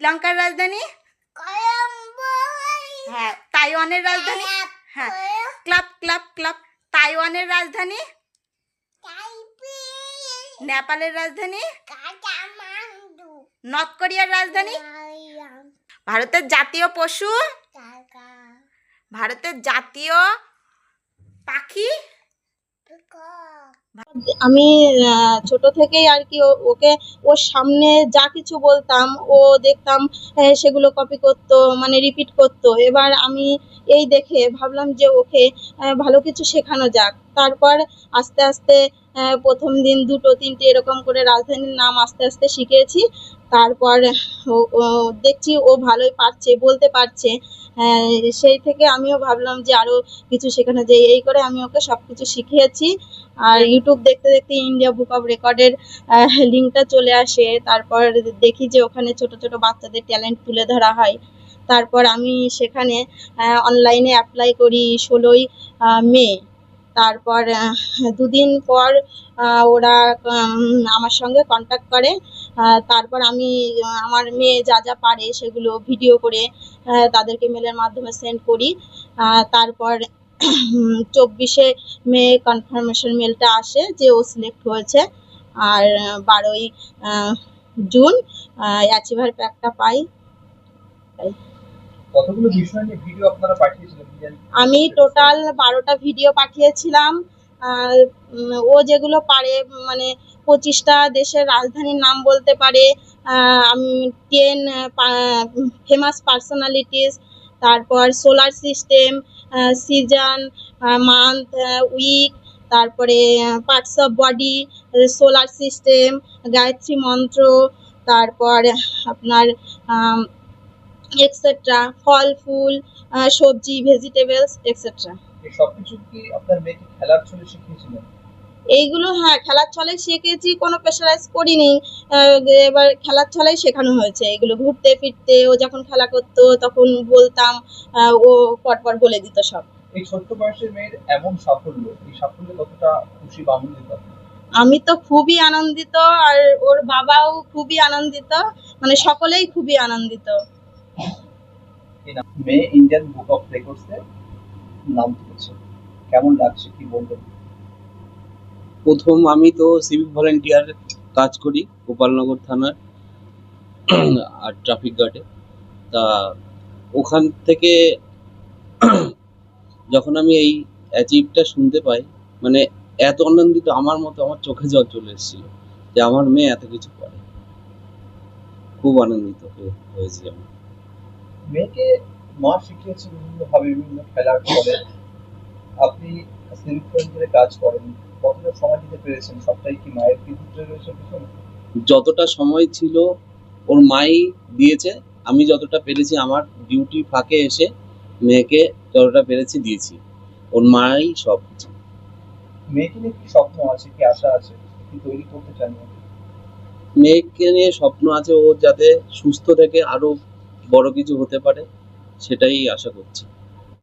শ্রীলঙ্কার রাজধানী? হ্যাঁ তাইওয়ানের রাজধানী? হ্যাঁ ক্লাব ক্লাব ক্লাব তাইওয়ানের রাজধানী? নেপালের রাজধানী? নর্থ কোরিয়ার রাজধানী? ভারতের জাতীয় পশু? ভারতের জাতীয় পাখি? আমি ছোট থেকেই আর কি ওকে, ওর সামনে যা কিছু বলতাম, ও দেখতাম সেগুলো কপি করতো মানে রিপিট করতো। এবার আমি এই দেখে ভাবলাম যে ওকে ভালো কিছু শেখানো যাক। তারপর আস্তে আস্তে প্রথম দিন দুটো তিনটে এরকম করে রাজধানীর নাম আস্তে আস্তে শিখেছি। তারপর দেখছি ও ভালোই পারছে, বলতে পারছে। সেই থেকে আমিও ভাবলাম যে আরও কিছু শেখানো যায়। এই করে আমি ওকে সবকিছু শিখিয়েছি। আর ইউটিউব দেখতে দেখতে ইন্ডিয়া বুক অফ রেকর্ডের লিঙ্কটা চলে আসে। তারপর দেখি যে ওখানে ছোট ছোট বাচ্চাদের ট্যালেন্ট তুলে ধরা হয়। তারপর আমি সেখানে অনলাইনে অ্যাপ্লাই করি ষোলোই মে। তারপর দুদিন পর ওরা আমার সঙ্গে কন্ট্যাক্ট করে। তারপর আমি আমার মেয়ে যা যা পারে সেগুলো ভিডিও করে তাদেরকে মেলের মাধ্যমে সেন্ড করি। তারপর চব্বিশে মে কনফার্মেশন মেলটা আসে যে ও সিলেক্ট হয়েছে। আর বারোই জুন অ্যাচিভার প্যাকটা পাই? আমি টোটাল বারোটা ভিডিও পাঠিয়েছিলাম। ও যেগুলো পারে মানে পঁচিশটা দেশের রাজধানীর নাম বলতে পারে টেন ফেমাস পার্সোনালিটিস তারপর solar system season month week তারপরে parts of body solar system Gayatri mantra, তারপর আপনার এক্সেট্রা ফল, ফুল সবজি ভেজিটেবলস এক্সেট্রা সবকিছু কি আপনার মেয়েকে খেলার ছলে শিখিয়েছিলেন এইগুলো হ্যাঁ খেলার ছলে শিখেছি কোনো প্রেশারাইজ করিনি। এবার খেলার ছলেই শেখানো হয়েছে। এগুলো ঘুরতে ফিরতে ও যখন খেলা করতো তখন বলতাম ও পরপর বলে দিত সব। এই ছোট্ট বয়সের মেয়ের এমন সাফল্য এই সাফল্যে কতটা খুশি বা আনন্দিত আমি তো খুবই আনন্দিত আর ওর বাবাও খুবই আনন্দিত মানে সকলেই খুবই আনন্দিত। মেয়ে ইন্ডিয়ান বুক অফ রেকর্ডসে নাম তুলেছে। কেমন লাগছে কি বলবেন? প্রথম আমি তো সিভিক ভলেন্টিয়ার কাজ করি গোপালনগর থানার আর ট্রাফিক গার্ডে তা ওখান থেকে যখন আমি এই অ্যাচিভটা শুনতে পাই মানে এত আনন্দিত আমার মতো আমার চোখে জল চলে এসেছিল যে আমার মেয়ে এত কিছু করে। খুব আনন্দিত হয়ে- হয়েছি আমি। মেয়েকে মা শিখিয়েছে বিভিন্ন ভাবে বিভিন্ন খেলার ফলে। আপনি কাজ করেন কতটা সময় দিতে পেরেছেন সবটাই কি মায়ের কৃতিত্ব রয়েছে পিছনে? যতটা সময় ছিল ওর মাই দিয়েছে আমি যতটা পেরেছি আমার ডিউটি ফাঁকে এসে মেয়েকে যতটা পেরেছি দিয়েছি। ওর মাই সব কিছু। মেয়েকে নিয়ে কি স্বপ্ন আছে কি আশা আছে কি তৈরি করতে চান? মেয়েকে নিয়ে স্বপ্ন আছে ও যাতে সুস্থ থেকে আরও বড় কিছু হতে পারে। সেটাই আশা করছি।